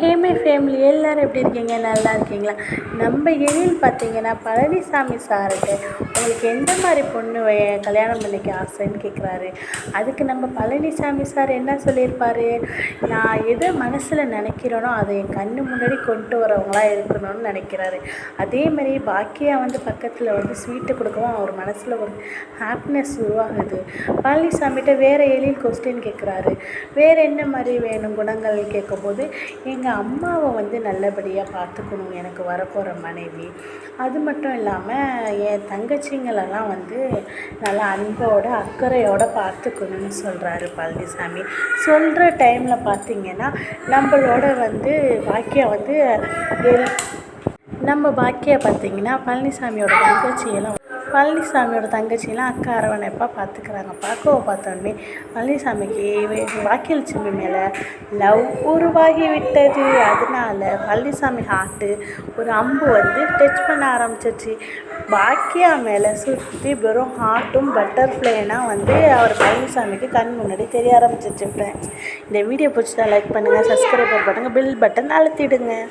ஹேமே family எல்லோரும் எப்படி இருக்கீங்க? நல்லா இருக்கீங்களா? நம்ம எழில் பார்த்தீங்கன்னா பழனிசாமி சாருக்கு உங்களுக்கு எந்த மாதிரி பொண்ணு கல்யாணம் பண்ணிக்க ஆசைன்னு கேட்குறாரு அதுக்கு நம்ம பழனிசாமி சார் என்ன சொல்லியிருப்பாரு? நான் எதை மனசில் நினைக்கிறேனோ அதை என் கண்ணு முன்னாடி கொண்டு வரவங்களாக இருக்கணும்னு நினைக்கிறாரு. அதே மாதிரி பாக்கியா வந்து பக்கத்தில் வந்து ஸ்வீட்டு கொடுக்கவும் அவர் மனசில் ஒரு ஹாப்பினஸ் உருவாகுது. பழனிசாமிகிட்ட வேறு எழில் கொஸ்டின் கேட்குறாரு வேறு என்ன மாதிரி வேணும் குணங்கள் கேட்கும்போது? எங்கள் அம்மாவை வந்து நல்லபடியாக பார்த்துக்கணும் எனக்கு வரப்போகிற மனைவி. அது மட்டும் இல்லாமல் என் தங்கச்சிங்களெல்லாம் வந்து நல்லா அன்போட அக்கறையோட பார்த்துக்கணும்னு சொல்கிறாரு பழனிசாமி. சொல்கிற டைமில் பார்த்தீங்கன்னா நம்மளோட வந்து வாக்கியம் வந்து நம்ம பாக்கியா பார்த்தீங்கன்னா பழனிசாமியோட தங்கச்சியெல்லாம் பழனிசாமியோட தங்கச்சியெல்லாம் அக்கா அரவணைப்பாக பார்த்துக்கிறாங்க. பார்க்கவை பார்த்தோன்னே பழனிசாமிக்கு வே- பாக்கியலட்சுமி மேலே லவ் உருவாகி விட்டது அதனால பழனிசாமி ஹார்ட்டு ஒரு அம்பு வந்து டச் பண்ண ஆரம்பிச்சிருச்சு. பாக்கியா மேலே சுற்றி வெறும் ஹார்ட்டும் பட்டர்ஃப்ளைனா வந்து அவர் பழனிசாமிக்கு கண் முன்னாடி தெரிய ஆரம்பிச்சிருச்சு இந்த வீடியோ பிடிச்சா லைக் பண்ணுங்கள் சப்ஸ்கிரைப் பண்ணுங்கள் பில் பட்டன் அழுத்திடுங்க.